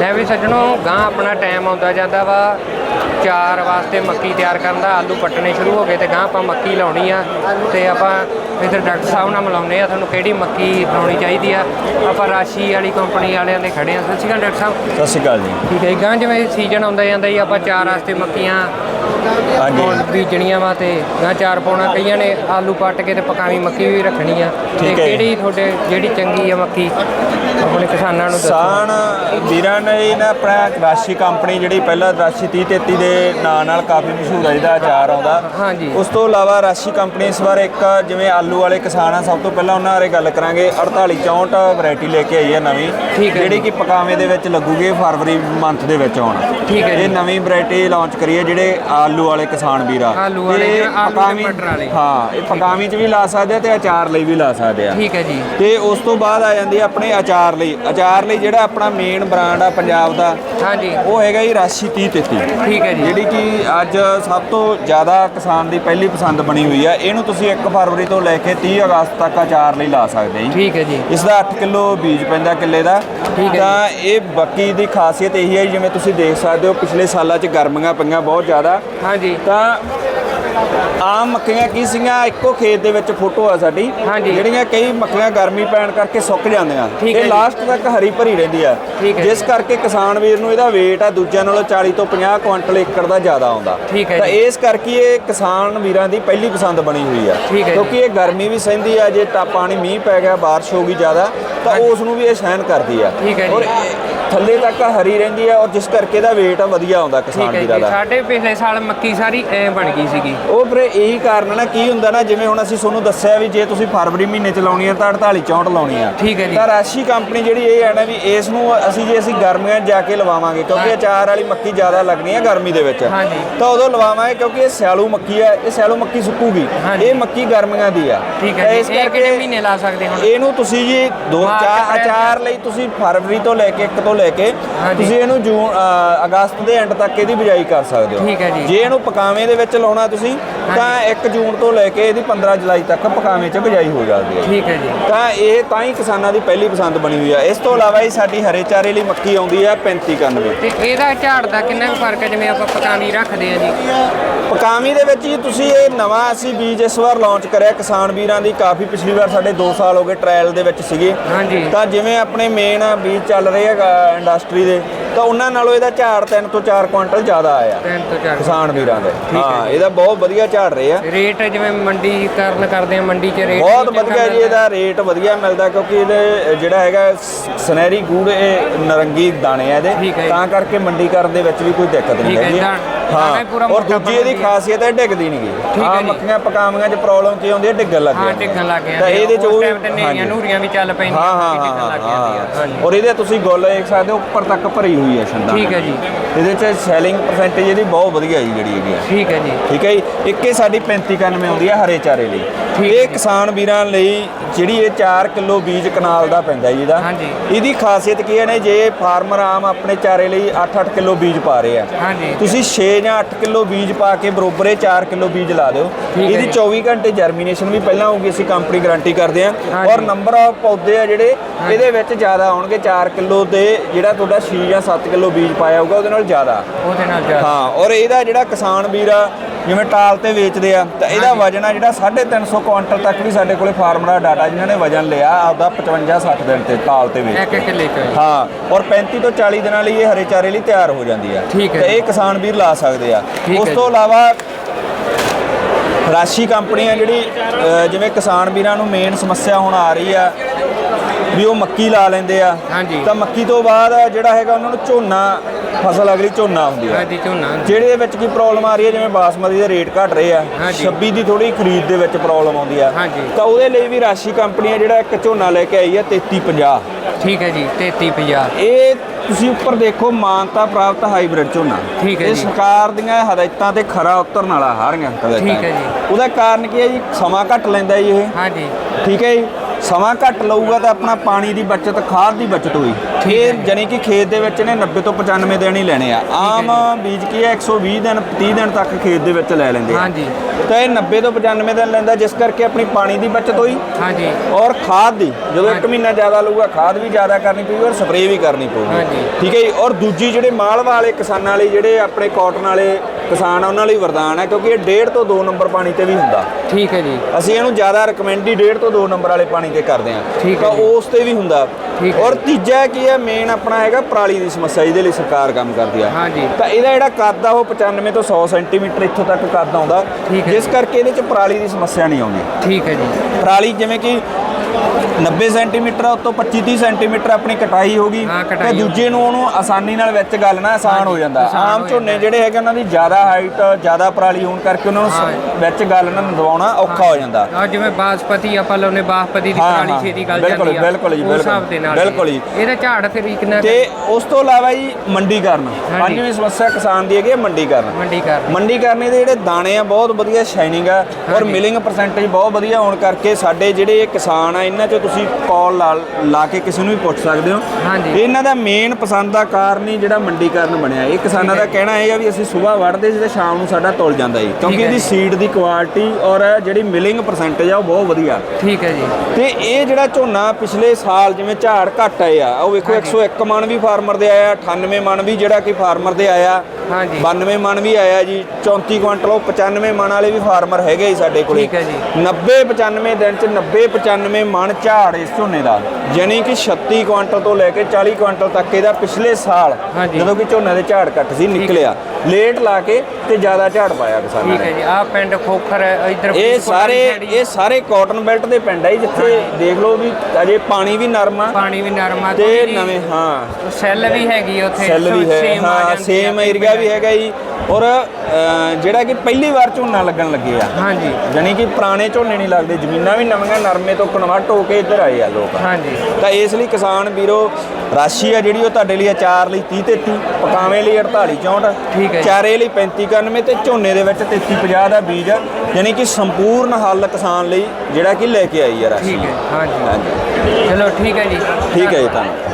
ਲੈ ਵੀ ਸੱਜਣੋ ਗਾਂ ਆਪਣਾ ਟਾਈਮ ਆਉਂਦਾ ਜਾਂਦਾ ਵਾ। ਚਾਰ ਵਾਸਤੇ ਮੱਕੀ ਤਿਆਰ ਕਰਨ ਦਾ ਆਲੂ ਪੱਟਣੇ ਸ਼ੁਰੂ ਹੋ ਗਏ ਤੇ ਗਾਂ ਆਪਾਂ ਮੱਕੀ ਲਾਉਣੀ ਆ। ਤੇ ਆਪਾਂ ਇਧਰ ਡਾਕਟਰ ਸਾਹਿਬ ਨਾਲ ਮਿਲਾਉਂਦੇ ਆ ਤੁਹਾਨੂੰ ਕਿਹੜੀ ਮੱਕੀ ਲਾਉਣੀ ਚਾਹੀਦੀ ਆ। ਆਪਾਂ ਰਾਸ਼ੀ ਵਾਲੀ ਕੰਪਨੀ ਵਾਲਿਆਂ ਦੇ ਖੜੇ ਆ। ਸਤਿ ਸ਼੍ਰੀ ਅਕਾਲ ਡਾਕਟਰ ਸਾਹਿਬ। ਸਤਿ ਸ਼੍ਰੀ ਅਕਾਲ ਜੀ। ਠੀਕ ਹੈ ਗਾਂ ਜਿਵੇਂ ਸੀਜ਼ਨ ਆਉਂਦਾ ਜਾਂਦਾ ਜੀ ਆਪਾਂ ਚਾਰ ਵਾਸਤੇ ਮੱਕੀਆਂ ਹਾਂਜੀ। ਹੁਣ ਬੀਜਣੀਆਂ ਵਾ ਤੇ ਗਾਂ ਚਾਰ ਪਾਉਣਾ ਕਈਆਂ ਨੇ ਆਲੂ ਪੱਟ ਕੇ ਤੇ ਪਕਾਵੀਂ ਮੱਕੀ ਵੀ ਰੱਖਣੀ ਆ। ਤੇ ਠੀਕ ਹੈ। ਕਿਹੜੀ ਤੁਹਾਡੇ ਜਿਹੜੀ ਚੰਗੀ ਆ ਮੱਕੀ? ਆਪਣੇ ਕਿਸਾਨਾਂ ਨੂੰ ਦੱਸੋ। ਕਿਸਾਨ ਵੀਰਾਂ ਨੇ ਇਹ ਨਾ ਆਪਣਾ ਰਾਸ਼ੀ ਕੰਪਨੀ ਜਿਹੜੀ ਪਹਿਲਾਂ ਰਾਸ਼ੀ 3033 ਦੇ ਨਾਂ ਨਾਲ ਕਾਫੀ ਮਸ਼ਹੂਰ ਹੈ ਜਿਹਦਾ ਆਚਾਰ ਆਉਂਦਾ। ਹਾਂਜੀ। ਉਸ ਤੋਂ ਇਲਾਵਾ ਰਾਸ਼ੀ ਕੰਪਨੀ ਇਸ ਵਾਰ ਇੱਕ ਜਿਵੇਂ ਆਲੂ ਵਾਲੇ ਕਿਸਾਨ ਆ ਸਭ ਤੋਂ ਪਹਿਲਾਂ ਉਹਨਾਂ ਬਾਰੇ ਗੱਲ ਕਰਾਂਗੇ। 4864 ਵੈਰਾਈਟੀ ਲੈ ਕੇ ਆਈ ਹੈ ਨਵੀਂ। ਠੀਕ ਹੈ ਜਿਹੜੀ। ਕਿ ਪਕਾਵੇਂ ਦੇ ਵਿੱਚ ਲੱਗੂਗੀ ਫਰਵਰੀ ਮੰਥ ਦੇ ਵਿੱਚ ਆਉਣ। ਠੀਕ ਹੈ ਜੀ। ਇਹ ਨਵੀਂ ਵੈਰਾਈਟੀ ਲਾਂਚ ਕਰੀ ਹੈ ਜਿਹੜੇ ਆਲੂ ਵਾਲੇ ਕਿਸਾਨ ਵੀਰ ਆ। ਆਲੂ ਵਾਲੇ, ਆਲੂ ਪਕਾਵੀਂ- ਮਟਰ ਵਾਲੇ। ਹਾਂ ਇਹ ਪਕਾਵੀਂ ਚ ਵੀ ਲਾ ਸਕਦੇ ਆ ਤੇ ਅਚਾਰ ਲਈ ਵੀ ਲਾ ਸਕਦੇ ਆ। ਠੀਕ ਹੈ ਜੀ। ਤੇ ਉਸ ਤੋਂ ਬਾਅਦ ਆ ਜਾਂਦੀ ਹੈ ਆਪਣੇ ਅਚਾਰ ਲਈ। ਅਚਾਰ ਲਈ ਜਿਹੜਾ ਆਪਣਾ ਮੇਨ ਬ੍ਰਾਂਡ ਆ ਪੰਜਾਬ ਦਾ ਹਾਂਜੀ। ਉਹ ਹੈਗਾ ਜੀ ਰਾਸ਼ੀ 3033 ਠੀਕ ਹੈ ਜੀ। ਜਿਹੜੀ ਕਿ ਅੱਜ ਸਭ ਤੋਂ ਜ਼ਿਆਦਾ ਕਿਸਾਨ ਦੀ ਪਹਿਲੀ ਪਸੰਦ ਬਣੀ ਹੋਈ ਆ। ਇਹਨੂੰ ਤੁਸੀਂ 1 ਫਰਵਰੀ ਤੋਂ ਲੈ ਕੇ 30 ਅਗਸਤ ਤੱਕ ਅਚਾਰ ਲਈ ਲਾ ਸਕਦੇ ਜੀ। ਠੀਕ ਹੈ ਜੀ। ਇਸ ਦਾ 8 ਕਿਲੋ ਬੀਜ ਪੈਂਦਾ ਕਿੱਲੇ ਦਾ। ਠੀਕ ਹੈ ਤਾਂ ਇਹ ਬੱਕੀ ਦੀ ਖਾਸੀਅਤ ਇਹੀ ਹੈ ਜਿਵੇਂ ਤੁਸੀਂ ਦੇਖ ਸਕਦੇ ਹੋ ਪਿਛਲੇ ਸਾਲਾਂ 'ਚ ਗਰਮੀਆਂ ਪਈਆਂ ਬਹੁਤ ਜ਼ਿਆਦਾ। ਹਾਂਜੀ ਤਾਂ ਆਮ ਮੱਕੀਆਂ ਕੀ ਸੀਗੀਆਂ ਇੱਕੋ ਖੇਤ ਦੇ ਵਿੱਚ ਫੋਟੋ ਆ ਸਾਡੀ ਹਾਂਜੀ। ਜਿਹੜੀਆਂ ਕਈ ਮੱਕੀਆਂ ਗਰਮੀ ਪੈਣ ਕਰਕੇ ਸੁੱਕ ਜਾਂਦੀਆਂ ਠੀਕ ਹੈ ਇਹ ਜੀ। ਲਾਸਟ ਤੱਕ ਹਰੀ ਭਰੀ ਰਹਿੰਦੀ ਆ ਠੀਕ ਹੈ ਜਿਸ ਕਰਕੇ ਕਿਸਾਨ ਵੀਰ ਨੂੰ ਇਹਦਾ weight ਆ ਦੂਜਿਆਂ ਨਾਲੋਂ 40 ਤੋਂ 50 ਕੁਇੰਟਲ ਏਕੜ ਦਾ ਜ਼ਿਆਦਾ ਆਉਂਦਾ ਠੀਕ ਹੈ ਤਾਂ ਜੀ। ਇਸ ਕਰਕੇ ਇਹ ਕਿਸਾਨ ਵੀਰਾਂ ਦੀ ਪਹਿਲੀ ਪਸੰਦ ਬਣੀ ਹੋਈ ਆ ਠੀਕ ਹੈ ਜੀ। ਕਿਉਂਕਿ ਇਹ ਗਰਮੀ ਵੀ ਸਹਿੰਦੀ ਆ ਜੇ ਟਾ ਪਾਣੀ ਮੀਂਹ ਪੈ ਗਿਆ ਬਾਰਿਸ਼ ਹੋ ਗਈ ਜ਼ਿਆਦਾ ਤਾਂ। ਉਸ ਨੂੰ ਵੀ ਇਹ ਸਹਿਣ ਕਰਦੀ ਆ ਠੀਕ ਹੈ ਜੀ। ਔਰ ਇਹ ਥੱਲੇ ਤੱਕ ਹਰੀ ਰਹਿੰਦੀ ਆ ਔਰ ਜਿਸ ਕਰਕੇ ਇਹਦਾ weight ਵਧੀਆ ਆਉਂਦਾ ਠੀਕ ਕਿਸਾਨ ਹੈ ਵੀਰਾਂ ਜੀ ਦਾ ਸਾਡੇ ਪਿਛਲੇ ਸਾਲ ਮੱਕੀ ਸਾਰੀ ਐ ਬਣ ਗਈ ਸੀਗੀ ਉਹ ਫਿਰ ਇਹੀ ਕਾਰਨ ਹੈ ਨਾ ਕੀ ਹੁੰਦਾ ਨਾ ਜਿਵੇਂ ਹੁਣ ਅਸੀਂ ਤੁਹਾਨੂੰ ਦੱਸਿਆ ਵੀ ਜੇ ਤੁਸੀਂ ਫਰਵਰੀ ਮਹੀਨੇ ਚ ਲਾਉਣੀ ਆ ਤਾਂ 48 64 ਲਾਉਣੀ ਆ ਠੀਕ ਹੈ ਜੀ। ਤਾਂ ਰਾਸ਼ੀ ਕੰਪਨੀ ਜਿਹੜੀ ਇਹ ਹੈ ਨਾ ਵੀ ਇਸ ਨੂੰ ਅਸੀਂ ਜੇ ਅਸੀਂ ਗਰਮੀਆਂ 'ਚ ਜਾ ਕੇ ਲਵਾਵਾਂਗੇ ਕਿਉਂਕਿ ਹਾਂ। ਅਚਾਰ ਵਾਲੀ ਮੱਕੀ ਜ਼ਿਆਦਾ ਲੱਗਣੀ ਹੈ ਗਰਮੀ ਦੇ ਵਿੱਚ ਹਾਂਜੀ। ਤਾਂ ਉਦੋਂ ਲਵਾਵਾਂਗੇ ਕਿਉਂਕਿ ਇਹ ਸਿਆਲੂ ਮੱਕੀ ਹੈ ਇਹ ਸਿਆਲੂ ਮੱਕੀ ਸੁੱਕੂਗੀ ਹਾਂਜੀ। ਇਹ ਮੱਕੀ ਗਰਮੀਆਂ ਦੀ ਆ ਠੀਕ ਤਾਂ ਹੈ ਇਸ ਜੀ ਇਹ ਕਰਕੇ ਕਿਹੜੇ ਮਹੀਨੇ ਲਾ ਸਕਦੇ ਹੁਣ ਇਹਨੂੰ ਤੁਸੀਂ ਜੀ ਦੋ ਮਾਰਚ, ਚਾਰ ਅਪ੍ਰੈਲ ਅਚਾਰ ਲਈ ਤੁਸੀਂ ਫਰਵਰੀ ਤੋਂ ਲੈ ਕੇ 1 ਤੋਂ ਲੈ ਕੇ। ਤੁਸੀਂ ਇਹਨੂੰ ਜੂਨ ਅਗਸਤ ਦੇ ਐਂਡ ਤੱਕ ਇਹਦੀ ਬਿਜਾਈ ਕਰ ਸਕਦੇ ਹੋ ਠੀਕ ਹੈ ਜੀ। ਜੇ ਇਹਨੂੰ ਪਕਾਵੇਂ ਦੇ ਵਿੱਚ ਲਾਉਣਾ ਤੁਸੀਂ ਤਾਂ 1 ਜੂਨ ਤੋਂ ਲੈ ਕੇ ਇਹਦੀ 15 ਜੁਲਾਈ ਤੱਕ ਪਕਾਵੇਂ 'ਚ ਬਿਜਾਈ ਹੋ ਜਾਂਦੀ ਹੈ। ਠੀਕ ਹੈ ਜੀ। ਤਾਂ ਇਹ ਤਾਂ ਹੀ ਕਿਸਾਨਾਂ ਦੀ ਪਹਿਲੀ ਪਸੰਦ ਬਣੀ ਹੋਈ ਆ। ਇਸ ਤੋਂ ਇਲਾਵਾ ਹੀ ਸਾਡੀ ਹਰੇ ਚਾਰੇ ਲਈ ਮੱਕੀ ਆਉਂਦੀ ਆ 3591 ਤੇ ਇਹਦਾ ਝਾੜ ਦਾ ਕਿੰਨਾ ਕੁ ਫ਼ਰਕ ਹੈ? ਜਿਵੇਂ ਆਪਾਂ ਪਕਾਵੀ ਰੱਖਦੇ ਆ ਜੀ। ਪਕਾਵੀ ਦੇ ਵਿੱਚ ਜੀ ਤੁਸੀਂ ਇਹ ਨਵਾਂ ਅਸੀਂ ਬੀਜ ਇਸ ਵਾਰ ਲਾਂਚ ਕਰਿਆ। ਕਿਸਾਨ ਵੀਰਾਂ ਦੀ ਕਾਫੀ ਪਿਛਲੀ ਵਾਰ ਸਾਡੇ 2 ਸਾਲ ਹੋ ਗਏ ਟ੍ਰਾਇਲ ਦੇ ਵਿੱਚ ਸੀਗੇ। ਹਾਂਜੀ। ਤਾਂ ਜਿਵੇਂ ਆਪਣੇ ਮੇਨ ਬੀਜ ਚੱਲ ਰਹੇ ਹੈਗਾ ਇੰਡਸਟਰੀ ਦੇ ਤਾਂ ਉਹਨਾਂ ਨਾਲੋਂ ਇਹਦਾ ਝਾੜ 3 ਤੋਂ 4 ਕੁਇੰਟਲ ਜ਼ਿਆਦਾ ਆਇਆ ਤਿੰਨ ਤੋਂ ਚਾਰ ਕਿਸਾਨ ਵੀਰਾਂ ਦੇ ਹੈ। ਇਹਦਾ ਬਹੁਤ ਵਧੀਆ ਝਾੜ ਰਹੇ ਆ ਰੇਟ ਜਿਵੇਂ ਮੰਡੀ ਕਰਨ ਕਰਦੇ ਆ ਮੰਡੀ 'ਚ ਰੇਟ ਬਹੁਤ ਵਧੀਆ ਜੀ। ਇਹਦਾ ਰੇਟ ਵਧੀਆ ਮਿਲਦਾ ਕਿਉਂਕਿ ਇਹਦੇ ਜਿਹੜਾ ਹੈਗਾ ਸ- ਸੁਨਹਿਰੀ ਗੂੜ ਇਹ ਨਰੰਗੀ ਦਾਣੇ ਆ ਠੀਕ ਹੈ ਇਹਦੇ ਜੀ। ਤਾਂ ਕਰਕੇ ਮੰਡੀ ਕਰਨ ਦੇ ਵਿੱਚ ਵੀ ਕੋਈ ਦਿੱਕਤ ਨਹੀਂ ਠੀਕ ਹੈ, ਹੈਗੀ ਹੀ ਪੂਰਾ ਹਾਂ ਔਰ ਦੂਜੀ ਇਹਦੀ ਹੈ। ਖਾਸੀਅਤ ਹੈ ਡਿੱਗਦੀ ਨਹੀਂ ਠੀਕ ਗਈ ਹੈ। ਮੱਖੀਆਂ ਪਕਾਵੀਆਂ 'ਚ ਪ੍ਰੋਬਲਮ ਕੀ ਆਉਂਦੀ ਹੈ? ਡਿੱਗਣ ਲੱਗ ਹਾਂ ਜਾਂਦੀਆਂ। ਡਿੱਗਣ ਲੱਗ ਗਿਆ ਤਾਂ ਇਹਦੇ 'ਚ ਉਹ ਤੇ ਨੇਰੀਆਂ ਵੀ ਚੱਲ ਪੈਂਦੀਆਂ ਹਾਂ ਹਾਂ ਡਿੱਗਣ ਹਾਂ ਲੱਗ ਜਾਂਦੀਆਂ। ਹਾਂ। ਔਰ ਇਹਦੇ ਤੁਸੀਂ ਗੁੱਲ ਦੇਖ ਸਕਦੇ ਹੋ ਉੱਪਰ ਤੱਕ ਭਰੀ ਹੋਈ ਹੈ ਛੰਦਾ। ਠੀਕ ਹੈ ਜੀ। ਇਹਦੇ 'ਚ ਸੈਲਿੰਗ ਪਰਸੈਂਟੇਜ ਇਹਦੀ ਬਹੁਤ ਵਧੀਆ ਜੀ ਜਿਹੜੀ ਹੈਗੀ ਠੀਕ ਹੈ ਜੀ। ਠੀਕ ਹੈ ਜੀ? ਇੱਕ ਸਾਡੀ 3591 ਆਉਂਦੀ ਹੈ ਹਰੇ ਚਾਰੇ ਲਈ। ਇਹ ਹੈ। ਕਿਸਾਨ ਵੀਰਾਂ ਲਈ ਜਿਹੜੀ ਇਹ 4 ਕਿਲੋ ਬੀਜ ਕਨਾਲ ਦਾ ਪੈਂਦਾ ਜੀ ਇਹਦਾ। ਇਹਦੀ ਖਾਸੀਅਤ ਕੀ ਹੈ ਨੇ ਜੇ ਫਾਰਮਰ ਆਮ ਆਪਣੇ ਚਾਰੇ ਲਈ 8-8 ਕਿਲੋ ਬੀਜ ਪਾ ਰਹੇ ਆ। ਤੁਸੀਂ 6 ਜਾਂ 8 ਕਿਲੋ ਬੀਜ ਪਾ ਕੇ ਬਰੋਬਰ ਇਹ 4 ਕਿਲੋ ਬੀਜ ਲਾ ਦਿਓ। ਇਹਦੀ ਜੀ। 24 ਘੰਟੇ ਜਰਮੀਨੇਸ਼ਨ ਵੀ ਪਹਿਲਾਂ ਹੋਊਗੀ ਅਸੀਂ ਕੰਪਨੀ ਗਾਰੰਟੀ ਕਰਦੇ ਆ। ਔਰ ਨੰਬਰ ਆਫ ਪੌਦੇ ਆ ਜਿਹੜੇ ਇਹਦੇ ਵਿੱਚ ਜ਼ਿਆਦਾ ਆਉਣਗੇ 4 ਕਿਲੋ ਤੇ ਜਿਹੜਾ ਤੁਹਾਡਾ 6 ਜਾਂ 7 ਕਿਲੋ ਬੀਜ ਪਾਇਆ ਹੋਊਗਾ ਉਹਦੇ ਨਾਲ ਜ਼ਿਆਦਾ। ਉਹਦੇ ਨਾਲ ਜਾ ਹਾਂ ਔਰ ਇਹਦਾ ਜਿਹੜਾ ਕਿਸਾਨ ਵੀਰ ਆ ਜਿਵੇਂ ਟਾਲ ਤੇ ਵੇਚਦੇ ਆ ਤਾਂ ਇਹਦਾ। ਵਜਨ ਆ ਜਿਹੜਾ 350 ਕੁਇੰਟਲ ਤੱਕ ਵੀ ਸਾਡੇ ਕੋਲੇ ਫਾਰਮਰ ਡਾਟਾ ਜਿਨ੍ਹਾਂ ਨੇ ਵਜਨ ਲਿਆ ਆਪਦਾ 55 60 ਦਿਨ ਤੇ ਟਾਲ ਤੇ ਵੇਚ ਇੱਕ ਚ ਹਾਂ ਔਰ 35 ਤੋਂ 40 ਦਿਨਾਂ ਲਈ ਇਹ ਹਰੇ ਚਾਰੇ ਲਈ ਤਿਆਰ ਹੋ ਜਾਂਦੀ ਆ ਤੇ। ਇਹ ਕਿਸਾਨ ਵੀਰ ਲਾ ਸਕਦੇ ਆ ਉਸ ਤੋਂ ਇਲਾਵਾ ਰਾਸ਼ੀ ਕੰਪਨੀ ਆ ਜਿਹੜੀ ਜਿਵੇਂ ਕਿਸਾਨ ਵੀਰਾਂ ਨੂੰ ਮੇਨ ਸਮੱਸਿਆ ਹੁਣ ਆ ਰਹੀ ਆ ਵੀ ਉਹ ਮੱਕੀ ਲਾ ਲੈਂਦੇ ਆ। ਤਾਂ ਮੱਕੀ ਤੋਂ ਬਾਅਦ ਜਿਹੜਾ ਹੈਗਾ ਉਹਨਾਂ ਨੂੰ ਝੋਨਾ ਫਸਲ ਅਗਲੀ ਝੋਨਾ ਹੁੰਦੀ ਆ। ਹਾਂਜੀ ਝੋਨਾ ਜਿਹੜੇ ਦੇ ਵਿੱਚ ਕੀ ਪ੍ਰੋਬਲਮ ਆ ਰਹੀ ਹੈ ਜਿਵੇਂ ਬਾਸਮਤੀ ਦੇ ਰੇਟ ਘਟ ਰਹੇ ਆ ਹਾਂਜੀ। 26 ਦੀ ਥੋੜੀ ਖਰੀਦ ਦੇ ਵਿੱਚ ਪ੍ਰੋਬਲਮ ਆਉਂਦੀ ਆ। ਤਾਂ ਉਹਦੇ ਲਈ ਵੀ ਰਾਸ਼ੀ ਕੰਪਨੀ ਆ ਜਿਹੜਾ ਇੱਕ ਝੋਨਾ ਲੈ ਕੇ ਆਈ ਆ 3350 ਠੀਕ ਹੈ ਜੀ 33 50 ਇਹ ਤੁਸੀਂ ਉੱਪਰ ਦੇਖੋ ਮਾਨਤਾ ਪ੍ਰਾਪਤ ਹਾਈਬ੍ਰਿਡ ਝੋਨਾ। ਠੀਕ ਹੈ ਇਹ ਜੀ। ਸਰਕਾਰ ਦੀਆਂ ਹਦਾਇਤਾਂ ਤੇ ਖਰਾ ਉਤਰਨ ਵਾਲਾ ਹਾਰੀਆਂ ਹਦਾਇਤਾਂ ਠੀਕ ਹੈ ਜੀ। ਉਹਦਾ ਕਾਰਨ ਕੀ ਹੈ ਜੀ? ਸਮਾਂ ਘੱਟ ਲੈਂਦਾ ਜੀ ਇਹ। ਹਾਂਜੀ। ਠੀਕ ਹੈ ਜੀ? ਸਮਾਂ ਘੱਟ ਲਊਗਾ ਤਾਂ ਆਪਣਾ ਪਾਣੀ ਦੀ ਬਚਤ ਖਾਦ ਦੀ ਬਚਤ ਹੋਈ। ਇਹ ਜਾਨੀ ਕਿ ਖੇਤ ਦੇ ਵਿੱਚ ਨੇ 90 ਤੋਂ 95 ਦਿਨ ਹੀ ਲੈਣੇ ਆ। ਆਮ ਬੀਜ ਕੀ ਹੈ? 120 ਦਿਨ 30 ਦਿਨ ਤੱਕ ਖੇਤ ਦੇ ਵਿੱਚ ਲੈ ਲੈਂਦੇ ਆ। ਹਾਂਜੀ। ਤਾਂ ਇਹ 90 ਤੋਂ 95 ਦਿਨ ਲੈਂਦਾ ਜਿਸ ਕਰਕੇ ਆਪਣੀ ਪਾਣੀ ਦੀ ਬਚਤ ਹੋਈ। ਹਾਂਜੀ। ਔਰ ਖਾਦ ਦੀ ਜਦੋਂ ਇੱਕ ਮਹੀਨਾ ਜ਼ਿਆਦਾ ਲਊਗਾ ਖਾਦ ਵੀ ਜ਼ਿਆਦਾ ਕਰਨੀ ਪਊਗੀ ਔਰ ਸਪਰੇਅ ਵੀ ਕਰਨੀ ਪਊਗੀ। ਹਾਂਜੀ। ਠੀਕ ਹੈ ਜੀ? ਔਰ ਦੂਜੀ ਜਿਹੜੇ ਮਾਲਵਾ ਵਾਲੇ ਕਿਸਾਨਾਂ ਲਈ ਜਿਹੜੇ ਆਪਣੇ ਕਾਟਨ ਵਾਲੇ ਕਿਸਾਨ ਉਹਨਾਂ ਲਈ ਵਰਦਾਨ ਹੈ ਕਿਉਂਕਿ ਇਹ ਡੇਢ ਤੋਂ 2 ਨੰਬਰ ਪਾਣੀ ਤੇ ਵੀ ਹੁੰਦਾ। ਠੀਕ ਹੈ ਜੀ। ਅਸੀਂ ਇਹਨੂੰ ਜ਼ਿਆਦਾ ਰეკਮੈਂਡ ਹੀ ਡੇਢ ਤੋਂ 2 ਨੰਬਰ ਵਾਲੇ ਪਾਣੀ ਤੇ ਕਰਦੇ ਹਾਂ। ਠੀਕ ਹੈ ਤਾਂ। ਉਸ ਤੇ ਵੀ ਹੁੰਦਾ। ਔਰ ਤੀਜਾ ਕੀ ਹੈ ਮੇਨ ਆਪਣਾ ਹੈਗਾ ਪਰਾਲੀ ਦੀ ਸਮੱਸਿਆ ਇਹਦੇ ਲਈ ਸਰਕਾਰ ਕੰਮ ਕਰਦੀ ਆ। ਹਾਂਜੀ। ਤਾਂ ਇਹਦਾ ਜਿਹੜਾ ਕੱਦ ਆ ਉਹ 95 ਤੋਂ 100 ਸੈਂਟੀਮੀਟਰ ਇੱਥੋਂ ਤੱਕ ਕੱਦ ਆਉਂਦਾ। ਜਿਸ ਕਰਕੇ ਇਹਦੇ ਚ ਪਰਾਲੀ ਦੀ ਸਮੱਸਿਆ ਨਹੀਂ ਆਉਂਦੀ। ਠੀਕ ਹੈ ਜੀ। ਪਰਾਲੀ ਜਿਵੇਂ ਕਿ 90 ਸੈਂਟੀਮੀਟਰ ਆ, ਉਤੋਂ 25 30 ਸੈਂਟੀਮੀਟਰ ਆਪਣੀ ਕਟਾਈ ਹੋ ਗਈ ਹਾਂ, ਤੇ ਕਟਾਈ ਦੂਜੇ ਨੂੰ ਉਹਨੂੰ ਆਸਾਨੀ ਨਾਲ ਵਿੱਚ ਗੱਲਣਾ ਆਸਾਨ ਹੋ ਜਾਂਦਾ ਆਸਾਨ ਆਮ ਹੋ ਝੋਨੇ। ਜਿਹੜੇ ਹੈਗੇ ਉਹਨਾਂ ਦੀ ਜ਼ਿਆਦਾ ਹਾਈਟ ਜ਼ਿਆਦਾ ਪਰਾਲੀ ਹੋਣ ਕਰਕੇ ਉਹਨਾਂ ਨੂੰ ਸ-। ਵਿੱਚ ਗੱਲਣਾ ਦਬਾਉਣਾ ਔਖਾ ਹੋ ਜਾਂਦਾ ਆ ਜਿਵੇਂ ਬਾਸਪਤੀ ਆਪਾਂ ਲਾਉਨੇ ਬਾਸਪਤੀ ਦੀ ਹਾਂ, ਪਰਾਲੀ ਹਾਂ। ਛੇਤੀ ਗਲ ਬਿਲਕੁਲ, ਜਾਂਦੀ ਆ ਬਿਲਕੁਲ ਜੀ, ਉਸ ਬਿਲਕੁਲ। ਹਿਸਾਬ ਦੇ ਨਾਲ ਬਿਲਕੁਲ ਜੀ। ਇਹਦਾ ਝਾੜ ਫਿਰ ਕਿੰਨਾ ਤੇ ਉਸ ਤੋਂ ਇਲਾਵਾ ਜੀ ਮੰਡੀਕਰਨ ਹਾਂਜੀ। ਪੰਜਵੀਂ ਸਮੱਸਿਆ ਕਿਸਾਨ ਦੀ ਹੈਗੀ ਹੈ ਮੰਡੀਕਰਨ ਮੰਡੀ ਕਰ ਮੰਡੀਕਰਨ ਦੇ ਜਿਹੜੇ ਦਾਣੇ ਆ ਬਹੁਤ ਵਧੀਆ ਸ਼ਾਈਨਿੰਗ ਆ ਔਰ। ਮਿਲਿੰਗ ਪਰਸੈਂਟੇਜ ਬਹੁਤ ਵਧੀਆ ਹੋਣ ਕਰਕੇ ਸਾਡੇ ਜਿਹੜੇ ਇਹ ਕਿਸਾਨ ਆ ਇਹਨਾਂ 'ਚ ਤੁਸੀਂ ਕਾਲ ਲਾ ਲਾ ਕੇ ਕਿਸੇ ਨੂੰ ਵੀ ਪੁੱਛ ਸਕਦੇ ਹੋ ਹਾਂਜੀ। ਇਹਨਾਂ ਦਾ ਮੇਨ ਪਸੰਦ ਦਾ ਕਾਰਨ ਹੀ ਜਿਹੜਾ ਮੰਡੀਕਰਨ ਬਣਿਆ ਇਹ ਕਿਸਾਨਾਂ ਦਾ। ਕਹਿਣਾ ਇਹ ਆ ਵੀ ਅਸੀਂ ਸਵੇਰ ਵੜਦੇ ਸੀ ਤੇ ਸ਼ਾਮ ਨੂੰ ਸਾਡਾ ਤੁਲ ਜਾਂਦਾ ਜੀ ਕਿਉਂਕਿ ਇਹਦੀ। ਸੀਡ ਦੀ ਕੁਆਲਿਟੀ ਔਰ ਜਿਹੜੀ ਮਿਲਿੰਗ ਪਰਸੈਂਟੇਜ ਆ ਉਹ ਬਹੁਤ ਵਧੀਆ ਠੀਕ ਹੈ ਜੀ ਤੇ ਇਹ ਜਿਹੜਾ ਝੋਨਾ ਪਿਛਲੇ ਸਾਲ ਜਿਵੇਂ ਝਾੜ ਘੱਟ ਆਏ ਆ ਉਹ ਵੇਖੋ ਹਾਂਜੀ। 101 ਮਣ ਵੀ ਫਾਰਮਰ ਦੇ ਆਇਆ 98 ਮਣ ਵੀ ਜਿਹੜਾ ਕਿ ਫਾਰਮਰ ਦੇ ਆਇਆ ਹਾਂਜੀ। 92 ਮਣ ਵੀ ਆਇਆ ਜੀ 34 ਕੁਇੰਟਲ ਉਹ 95 ਮਣ ਵਾਲੇ ਵੀ ਫਾਰਮਰ ਹੈਗੇ ਜੀ ਸਾਡੇ ਕੋਲੇ। ਠੀਕ ਹੈ ਜੀ। 90 95 ਦਿਨ ਚ 90 95 ਮਣ ਝਾੜ ਇਸ ਝੋਨੇ ਦਾ। ਯਾਨੀ ਕਿ 36 ਕੁਇੰਟਲ ਤੋਂ ਲੈ ਕੇ 40 ਕੁਇੰਟਲ ਤੱਕ ਇਹਦਾ ਪਿਛਲੇ ਸਾਲ। ਜਦੋਂ ਕਿ ਝੋਨੇ ਦੇ ਝਾੜ ਘੱਟ ਸੀ ਨਿਕਲਿਆ। ਲੇਟ ਲਾ ਕੇ ਤੇ ਜ਼ਿਆਦਾ ਝਾੜ ਪਾਇਆ ਕਿਸਾਨਾਂ ਠੀਕ ਨੇ। ਹੈ ਜੀ ਆ ਪਿੰਡ ਖੋਖਰ ਇਧਰ ਇਹ ਸਾਰੇ ਇਹ ਸਾਰੇ ਕਾਟਨ ਬੈਲਟ ਦੇ ਪਿੰਡ ਆ ਜੀ ਜਿੱਥੇ ਦੇਖ ਲਓ ਵੀ ਅਜੇ ਪਾਣੀ ਵੀ ਨਰਮ ਆ ਪਾਣੀ ਵੀ ਨਰਮ ਆ ਤੇ ਨਵੇਂ ਹਾਂ। ਸੈੱਲ ਵੀ ਹੈਗੀ ਉੱਥੇ ਸੈੱਲ ਵੀ ਹੈ ਆ ਹਾਂ ਜਾਂਦੀ ਸੇਮ ਏਰੀਆ ਵੀ ਹੈਗਾ ਜੀ। ਔਰ ਜਿਹੜਾ ਕਿ ਪਹਿਲੀ ਵਾਰ ਝੋਨਾ ਲੱਗਣ ਲੱਗੇ ਆ। ਹਾਂਜੀ। ਜਾਣੀ ਕਿ ਪੁਰਾਣੇ ਝੋਨੇ ਨਹੀਂ ਲੱਗਦੇ ਜ਼ਮੀਨਾਂ ਵੀ ਨਵੀਆਂ ਨਰਮੇ ਤੋਂ ਕਨਵਰਟ ਹੋ ਕੇ ਇੱਧਰ ਆਏ ਆ ਲੋਕ। ਹਾਂਜੀ। ਤਾਂ ਇਸ ਲਈ ਕਿਸਾਨ ਵੀਰੋ ਰਾਸ਼ੀ ਆ ਜਿਹੜੀ ਉਹ ਤੁਹਾਡੇ ਲਈ ਅਚਾਰ ਲਈ 30 33 ਪਕਾਵੇਂ ਲਈ 48 64 ਠੀਕ ਹੈ। ਚਾਰੇ ਲਈ 35 91 ਤੇ ਝੋਨੇ ਦੇ ਵਿੱਚ 33 50 ਦਾ ਬੀਜ ਆ। ਯਾਨੀ ਕਿ ਸੰਪੂਰਨ ਹੱਲ ਕਿਸਾਨ ਲਈ ਜਿਹੜਾ ਕਿ ਲੈ ਕੇ ਆਈ ਆ ਰਾਸ਼ੀ। ਠੀਕ ਹੈ ਹਾਂਜੀ। ਹਾਂਜੀ। ਚਲੋ ਠੀਕ ਹੈ ਜੀ। ਠੀਕ ਹੈ ਜੀ ਧੰਨਵਾਦ।